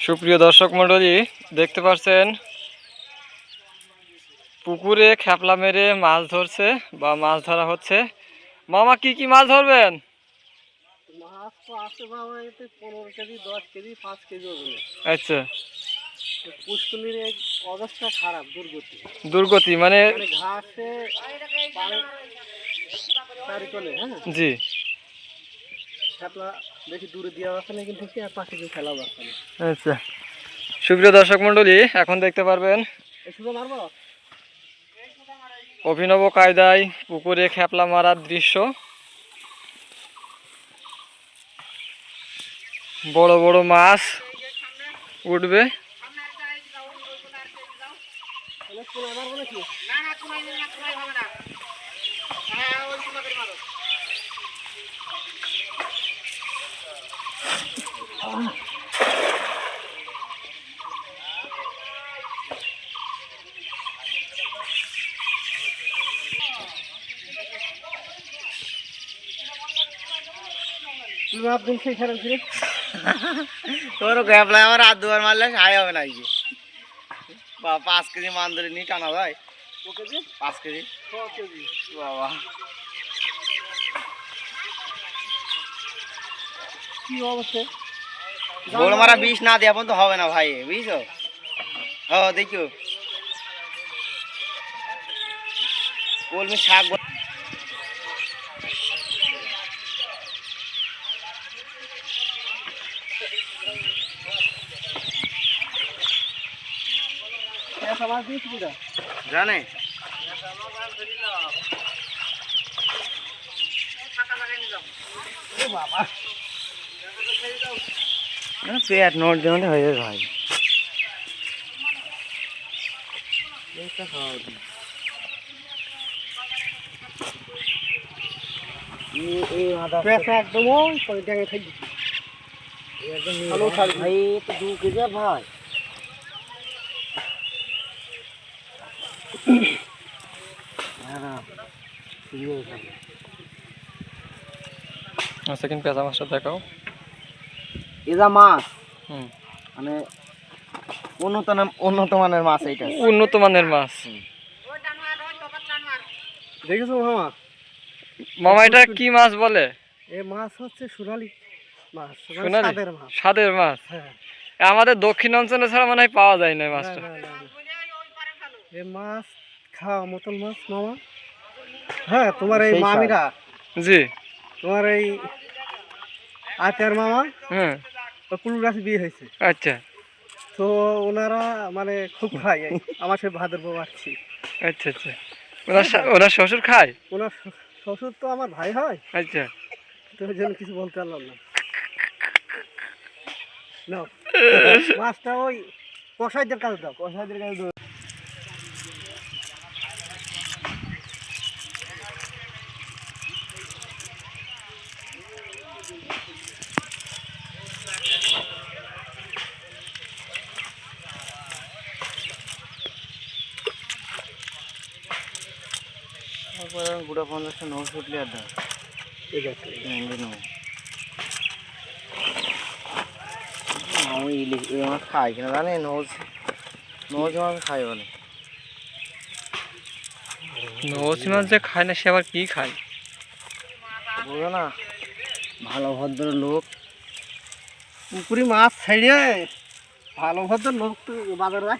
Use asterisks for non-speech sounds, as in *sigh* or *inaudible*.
সুপ্রিয় দর্শক মণ্ডলী দেখতে পাচ্ছেন পুকুরে খ্যাপলা মেরে মাছ ধরছে বা মাছ ধরা হচ্ছে। মামা কি কি মাছ ধরবেন? মাছ তো আছে বাবা এতে পনেরো কেজি দশ কেজি পাঁচ কেজি আচ্ছা। পুষ্কলির অবস্থা খারাপ দুর্গতি। দুর্গতি মানে মানে ঘাসে হ্যাঁ? জি। খেপলা আচ্ছা। সুপ্রিয় দর্শক মণ্ডলী এখন দেখতে পারবেন অভিনব কায়দায় পুকুরে খ্যাপলা মারার দৃশ্য। বড় বড় মাছ উঠবে। অনেক কোন মারবো নাকি তুই মাপ দিন সেই খারাপ ছিল তোর গ্যাপলা আমার হাত দুবার মারলে সাই হবে না কি বা পাঁচ কেজি মান ধরে নিয়ে টানা যায়। পাঁচ কেজি। কেজি? বাবা। কি অবস্থা? গোল মারা বিষ না দিয়ে এখন তো হবে না ভাই বুঝছ? ও দেখিও। কলমি শাক বল- পেঁচা মাছ দিয়েছি কিনা জানে। পেট নোট যেমন হয়ে যাবে ভাই। একদম ভাই। তো দু কেজি ভাই। পেঁচা মাছটা দেখাও। এজা মাছ? মানে উন্নত উন্নত মানের মাছ এইটা। উন্নত মানের মাছ। দেখেছ মামা? মামা এটা কি মাছ বলে? এ মাছ হচ্ছে সোনালি মাছ মানে সোনালি? সাদের মাছ। হ্যাঁ। আমাদের দক্ষিণ অঞ্চলে ছাড়া মনে হয় পাওয়া যায় না মাছটা। এ মাছ খাওয়া মতন মাছ মামা? হ্যাঁ তোমার এই মামিরা? জি। তোমার এই আচার মামা? হ্যাঁ কুল গাছ বিয়ে হয়েছে। আচ্ছা। তো ওনারা মানে খুব খায় আমার সে ভাদর বউ আসছি। আচ্ছা আচ্ছা। ওনার ওনার শ্বশুর খায়? ওনার শ্বশুর তো আমার ভাই হয়। আচ্ছা। তো জন্য কিছু বলতে পারলাম না। *laughs* মাছটা ওই কষাইদের কাছে দাও কষাইদের কাছে পঞ্চাশটা আর দাও ঠিক আছে। আমি ইলিশ এই মাছ খাই কিনা জানি নৌজ নৌজ মাছ খাই বলে নৌসি মাছ যে খায় না সে আবার কি খায়? বুঝো না ভালো ভদ্র লোক। পুকুরি মাছ ছাড়িয়ে ভালো ভদ্র লোক তো বাজারে